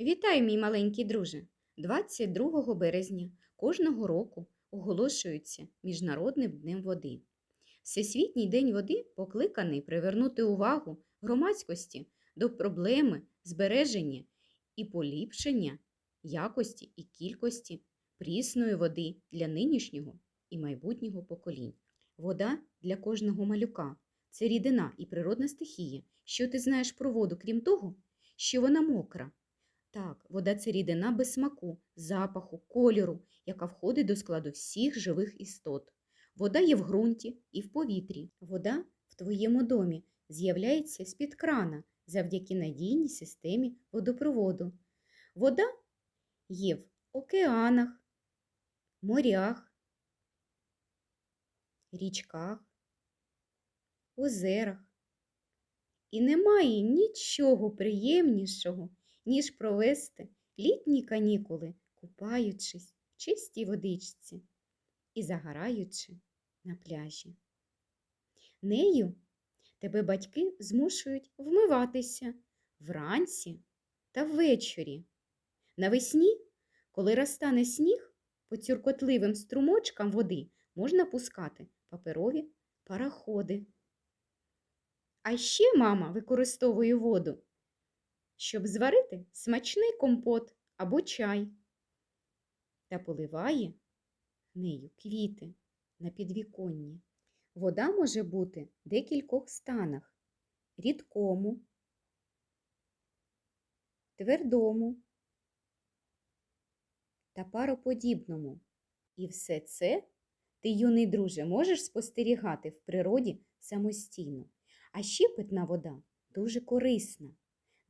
Вітаю, мій маленький друже! 22 березня кожного року оголошується Міжнародним днем води. Всесвітній день води покликаний привернути увагу громадськості до проблеми збереження і поліпшення якості і кількості прісної води для нинішнього і майбутнього поколінь. Вода для кожного малюка це рідина і природна стихія. Що ти знаєш про воду, крім того, що вона мокра? Так, вода це рідина без смаку, запаху, кольору, яка входить до складу всіх живих істот. Вода є в ґрунті і в повітрі. Вода в твоєму домі з'являється з-під крана завдяки надійній системі водопроводу. Вода є в океанах, морях, річках, озерах. І немає нічого приємнішого, ніж провести літні канікули, купаючись в чистій водичці і загораючи на пляжі. Нею тебе батьки змушують вмиватися вранці та ввечері. Навесні, коли розтане сніг, по цюркотливим струмочкам води можна пускати паперові параходи. А ще мама використовує воду, щоб зварити смачний компот або чай та поливає нею квіти на підвіконні. Вода може бути в декількох станах рідкому, твердому та пароподібному. І все це ти, юний друже, можеш спостерігати в природі самостійно. А ще питна вода дуже корисна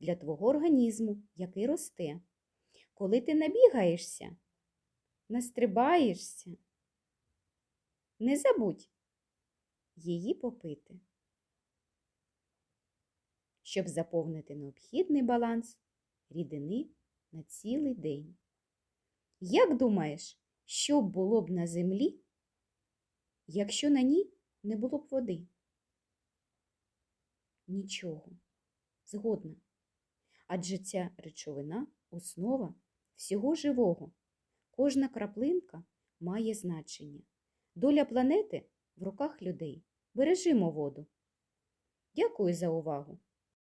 для твого організму, який росте. Коли ти набігаєшся, настрибаєшся, не забудь її попити, щоб заповнити необхідний баланс рідини на цілий день. Як думаєш, що було б на землі, якщо на ній не було б води? Нічого. Згодна. Адже ця речовина основа всього живого. Кожна краплинка має значення. Доля планети в руках людей. Бережимо воду. Дякую за увагу!